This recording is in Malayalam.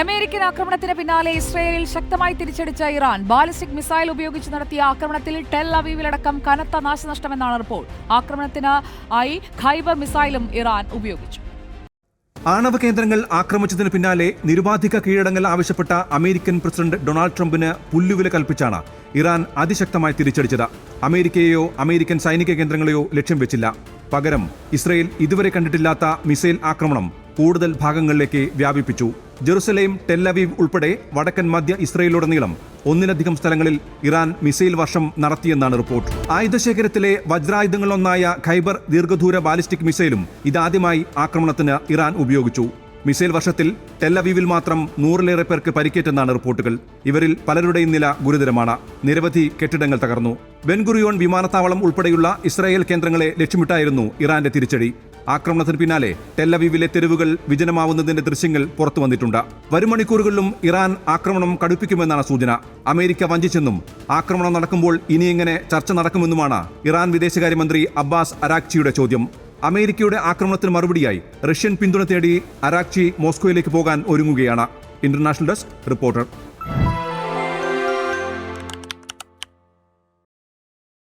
അമേരിക്കൻ ആക്രമണത്തിന് പിന്നാലെ ഇസ്രയേലിൽ ശക്തമായി തിരിച്ചടിച്ച ഇറാൻ ബാലിസ്റ്റിക് മിസൈൽ ഉപയോഗിച്ച് നടത്തിയ ആക്രമണത്തിൽ ടെൽ അവീവിലടക്കം കനത്ത നാശനഷ്ടമെന്നാണ് റിപ്പോർട്ട്. ആക്രമണത്തിന് ആയി ഖൈബർ മിസൈലും ഇറാൻ ഉപയോഗിച്ചു. ആണവ കേന്ദ്രങ്ങൾ ആക്രമിച്ചതിന് പിന്നാലെ നിരുപാധിക കീഴടങ്ങൽ ആവശ്യപ്പെട്ട അമേരിക്കൻ പ്രസിഡന്റ് ഡൊണാൾഡ് ട്രംപിന് പുല്ലുവില കൽപ്പിച്ചാണ് ഇറാൻ അതിശക്തമായി തിരിച്ചടിച്ചത്. അമേരിക്കയെയോ അമേരിക്കൻ സൈനിക കേന്ദ്രങ്ങളെയോ ലക്ഷ്യം വെച്ചില്ല. പകരം ഇസ്രയേൽ ഇതുവരെ കണ്ടിട്ടില്ലാത്ത മിസൈൽ ആക്രമണം കൂടുതൽ ഭാഗങ്ങളിലേക്ക് വ്യാപിപ്പിച്ചു. ജെറുസലേം ടെല്ലവീവ് ഉൾപ്പെടെ വടക്കൻ മധ്യ ഇസ്രയേലുടനീളം ഒന്നിലധികം സ്ഥലങ്ങളിൽ ഇറാൻ മിസൈൽ വർഷം നടത്തിയെന്നാണ് റിപ്പോർട്ട്. ആയുധശേഖരത്തിലെ വജ്രായുധങ്ങളൊന്നായ ഖൈബർ ദീർഘദൂര ബാലിസ്റ്റിക് മിസൈലും ഇതാദ്യമായി ആക്രമണത്തിന് ഇറാൻ ഉപയോഗിച്ചു. മിസൈൽ വർഷത്തിൽ ടെല്ലവീവിൽ മാത്രം നൂറിലേറെ പേർക്ക് പരിക്കേറ്റെന്നാണ് റിപ്പോർട്ടുകൾ. ഇവരിൽ പലരുടെയും നില ഗുരുതരമാണ്. നിരവധി കെട്ടിടങ്ങൾ തകർന്നു. ബെൻഗുറിയോൺ വിമാനത്താവളം ഉൾപ്പെടെയുള്ള ഇസ്രായേൽ കേന്ദ്രങ്ങളെ ലക്ഷ്യമിട്ടായിരുന്നു ഇറാന്റെ തിരിച്ചടി. ആക്രമണത്തിന് പിന്നാലെ ടെല്ലവീവിലെ തെരുവുകൾ വിജനമാവുന്നതിന്റെ ദൃശ്യങ്ങൾ പുറത്തു വന്നിട്ടുണ്ട്. വരും മണിക്കൂറുകളിലും ഇറാൻ ആക്രമണം കടുപ്പിക്കുമെന്നാണ് സൂചന. അമേരിക്ക വഞ്ചിച്ചെന്നും ആക്രമണം നടക്കുമ്പോൾ ഇനിയെങ്ങനെ ചർച്ച നടക്കുമെന്നുമാണ് ഇറാൻ വിദേശകാര്യമന്ത്രി അബ്ബാസ് അരാക്ചിയുടെ ചോദ്യം. അമേരിക്കയുടെ ആക്രമണത്തിന് മറുപടിയായി റഷ്യൻ പിന്തുണ തേടി അരാക്ചി മോസ്കോയിലേക്ക് പോകാൻ ഒരുങ്ങുകയാണ്. International desk reporter.